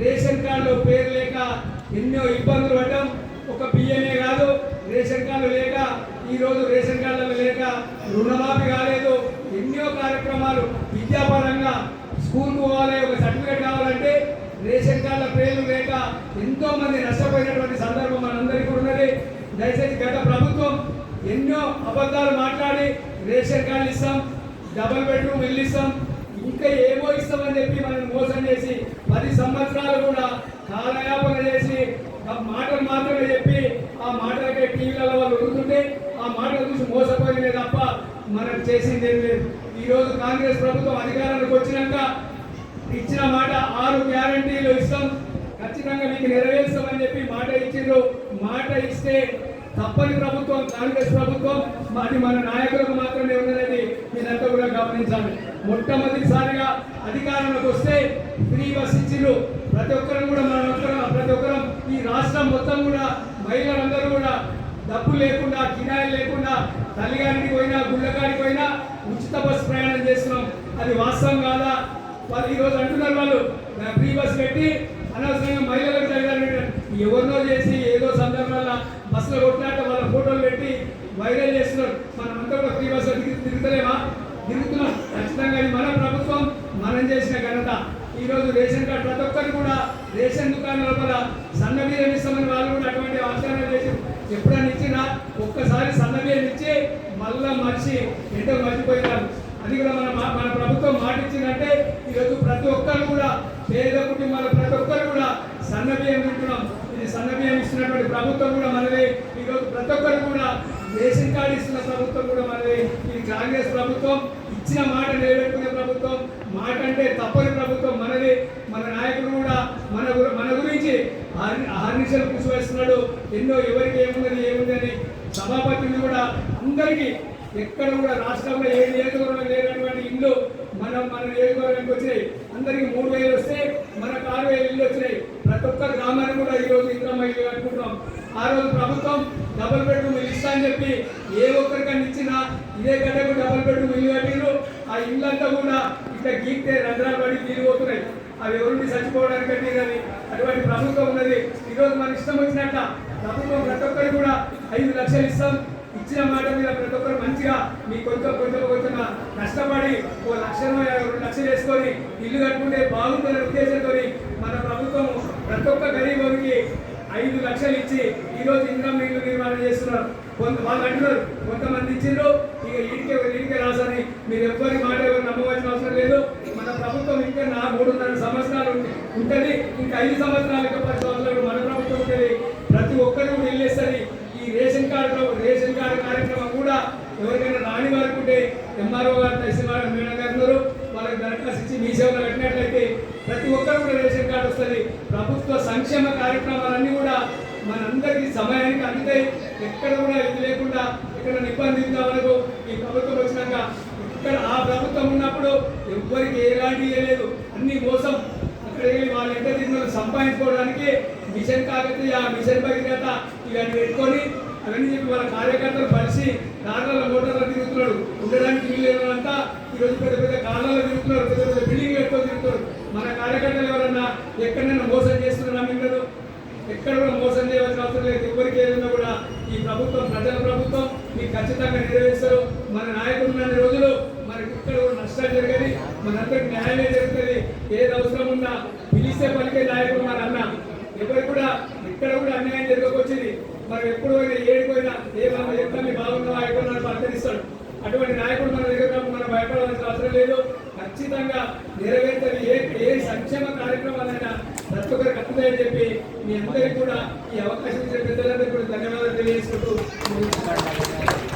Ration కార్డులో పేరు లేక ఎన్నో ఇబ్బందులు పడ్డాం ఒక బియ్యమే కాదు. రేషన్ కార్డు లేక ఈరోజు రేషన్ కార్డులు లేక రుణమాఫీ కాలేదు. ఎన్నో కార్యక్రమాలు విద్యాపరంగా స్కూల్ పోవాలి ఒక సర్టిఫికేట్ కావాలంటే రేషన్ కార్డుల పేర్లు లేక ఎంతో మంది నష్టపోయినటువంటి సందర్భం మనందరికీ ఉన్నది. దయచేసి గత ప్రభుత్వం ఎన్నో అబద్ధాలు మాట్లాడి రేషన్ కార్డులు ఇస్తాం డబుల్ బెడ్రూమ్ ఇల్లు ఇస్తాం ఇంకా ఏమో ఇస్తామని చెప్పి మనం మోసం చేసి పది సంవత్సరాలు కూడా కాలయాపన చేసి ఆ మాటలు మాత్రమే చెప్పి ఆ మాటలకే టీవీలలో వాళ్ళు ఉడుతుంటే ఆ మాటలు చూసి మోసపోయినే తప్ప మనం చేసింది ఏం లేదు. ఈరోజు కాంగ్రెస్ ప్రభుత్వం అధికారానికి వచ్చినాక ఇచ్చిన మాట ఆరు గ్యారంటీలు ఇస్తాం. ఖచ్చితంగా మీకు నెరవేర్స్తామని చెప్పి మాట ఇచ్చిండ్రు. మాట ఇస్తే తప్పని ప్రభుత్వం కాంగ్రెస్ ప్రభుత్వం అది మన నాయకులకు మాత్రమే ఉన్నదని మీరంతా కూడా గమనించాలి. మొట్టమొదటిసారిగా అధికారంలోకి వస్తే ఫ్రీ బస్ ఇచ్చిండ్రు. ప్రతి ఒక్కరం కూడా మన ఒక్కరం ప్రతి ఒక్కరం ఈ రాష్ట్రం మొత్తం కూడా మహిళలందరూ కూడా డబ్బు లేకుండా కిరాయి లేకుండా తల్లిగారికి పోయినా గుళ్ళగారికి పోయినా ఉచిత బస్సు ప్రయాణం చేస్తున్నాం. అది వాస్తవం కాదా? వాళ్ళు ఈరోజు రోజు అంటున్నారు వాళ్ళు. ఫ్రీ బస్ పెట్టి అనవసరంగా మహిళలకు జరగాలని ఎవరినో చేసి ఏదో సందర్భాల్లో బస్సులో కొట్టినట్టు వాళ్ళ ఫోటోలు పెట్టి వైరల్ చేస్తున్నారు. మనం అంతా కూడా ఫ్రీ బస్ తిరుగుతలేమా? తిరుగుతున్నాం ఖచ్చితంగా ఇది మన ప్రభుత్వం మనం చేసిన ఘనత. ఈరోజు రేషన్ కార్డు ప్రతి ఒక్కరు కూడా రేషన్ దుకాణం లోపల సన్న ఇస్తామని వాళ్ళు కూడా అటువంటి ఆచరణ చేసి ఎప్పుడైనా ఇచ్చినా ఒక్కసారి సన్న ఇచ్చి మళ్ళా మర్చి ఎంతో మర్చిపోయినారు. అది కూడా మన మా- మన ప్రభుత్వం మాట ఇచ్చిందంటే ఈరోజు ప్రతి ఒక్కరు కూడా పేద కుటుంబాల ప్రతి ఒక్కరు కూడా సన్న తింటున్నాం. ఇది సన్న ఇస్తున్నటువంటి ప్రభుత్వం కూడా మనదే. ఈరోజు ప్రతి ఒక్కరు కూడా రేషన్ కార్డు ఇస్తున్న ప్రభుత్వం కూడా మనది. ఇది కాంగ్రెస్ ప్రభుత్వం ఇచ్చిన మాట నిలబెట్టుకునే ప్రభుత్వం మాట అంటే తప్పని ప్రభుత్వం మనది. మన నాయకుడు కూడా మన మన గురించి అహర్నిశలు కృషి ఎన్నో ఎవరికి ఏముందని ఏముందని సభాపతిని కూడా అందరికీ ఎక్కడ కూడా రాష్ట్రంలో ఏ నియోజకవర్గం లేనటువంటి ఇల్లు మనం మన నియోజకవర్గానికి వచ్చినాయి. అందరికీ మూడు వేలు వస్తే మనకు ఆరు వేలు ఇల్లు వచ్చినాయి ప్రతి ఒక్క గ్రామానికి కూడా ఈ రోజు ఇంద్రమ్మ ఇల్లు కట్టుకుంటాం ఆ రోజు ప్రభుత్వం డబుల్ బెడ్రూమ్ ఇల్లు ఇస్తా అని చెప్పి ఏ ఒక్కరికన్నా ఇచ్చినా ఇదే గడ్డకు డబుల్ బెడ్రూమ్ ఇల్లు కట్టిరు ఆ ఇల్లంతా కూడా ఇట్లా గీక్తే రంధ్రాలు పడి తీరిపోతున్నాయి. అవి ఎవరిని చచ్చిపోవడానికి కట్టిరని అటువంటి ప్రభుత్వం ఉన్నది. ఈరోజు మన ఇష్టం వచ్చినట్ట ప్రభుత్వం ప్రతి ఒక్కరికి కూడా ఐదు లక్షలు ఇస్తాం. ఇచ్చిన మాట మీద ప్రతి ఒక్కరు మంచిగా మీ కొంచెం కొంచెం కొంచెం కష్టపడి ఓ లక్ష రెండు లక్షలు వేసుకొని ఇల్లు కట్టుకుంటే బాగుంటుందనే ఉద్దేశంతో మన ప్రభుత్వం ప్రతి ఒక్క గరీబునికి ఐదు లక్షలు ఇచ్చి ఈ రోజు ఇన్కమ్ ఇల్లు నిర్మాణం చేస్తున్నారు కొంత వాళ్ళు అంటున్నారు. కొంతమంది ఇచ్చిండ్రు. ఇక ఈడికే ఈడికే రాసని. మీరు ఎవ్వరి మాట ఎవరు నమ్మవలసిన అవసరం లేదు. మన ప్రభుత్వం ఇంకా నా మూడున్నర సంవత్సరాలు ఉంటుంది. ఇంకా ఐదు సంవత్సరాలు ఇంకా పది సంవత్సరాలు మన ప్రభుత్వం ఉంటుంది. ప్రతి ఒక్కరు కూడా వెళ్ళేస్తుంది ఈ రేషన్ కార్డు రేషన్ కార్డు కార్యక్రమం కూడా ఎవరికైనా రాని వారికి ఉంటే ఎంఆర్ఓ గారు తహసీల్దార్ మేడం గారు ఉన్నారు. వాళ్ళకి దరఖాస్తు ఇచ్చి మీ సేవలు పెట్టినట్లయితే ప్రతి ఒక్కరు కూడా రేషన్ కార్డు వస్తుంది. ప్రభుత్వ సంక్షేమ కార్యక్రమాలన్నీ కూడా మనందరికీ సమయానికి అందుతాయి. ఎక్కడ కూడా ఇది లేకుండా ఎక్కడ ఇబ్బంది వరకు ఈ ప్రభుత్వం వచ్చినాక ఇక్కడ ఆ ప్రభుత్వం ఉన్నప్పుడు ఎవ్వరికి ఎలాంటి లేదు అన్ని మోసం. అక్కడ వాళ్ళు ఎంత తిన్నారు సంపాదించుకోవడానికి మిషన్ కాకతీయ మిషన్ భగీరథ ఇవన్నీ పెట్టుకొని అవన్నీ చెప్పి వాళ్ళ కార్యకర్తలు కలిసి కార్లలో మోటార్లు తిరుగుతున్నాడు ఉండడానికి వీలు అంతా ఈరోజు పెద్ద పెద్ద కార్లలో తిరుగుతున్నారు పెద్ద పెద్ద బిల్డింగ్ పెట్టుకొని తిరుగుతున్నారు. మన కార్యకర్తలు ఎవరన్నా ఎక్కడైనా మోసం చేస్తున్నారా మీరు ఎక్కడ కూడా మోసం చేయవలసిన అవసరం లేదు ఎవరికి ఏదైనా కూడా ఈ ప్రభుత్వం ప్రజల ప్రభుత్వం మీకు ఖచ్చితంగా నెరవేరుస్తారు మన నాయకులు ఉన్న రోజులు మనకి ఇక్కడ కూడా నష్టాలు జరగదు మనందరికి న్యాయమే జరుగుతుంది ఏది అవసరం ఉన్నా పిలిస్తే పలికే నాయకుడు మన అన్న ఎవరికి కూడా ఇక్కడ కూడా అన్యాయం జరగకొచ్చింది మనం ఎప్పుడు పోయినా ఏడిపోయినా ఏ మనం ఎంత మీ బాగున్నావా ఎక్కడ పలకరిస్తాడు అటువంటి నాయకుడు మన దగ్గర మనం భయపడ అవసరం లేదు ఖచ్చితంగా నెరవేర్తది ఏ ఏ సంక్షేమ కార్యక్రమాలైనా ప్రతి ఒక్కరికి అందుతాయని చెప్పి మీ అందరికీ కూడా ఈ అవకాశం ఇచ్చిన పెద్దలందరికీ కూడా ధన్యవాదాలు తెలియజేసుకుంటూ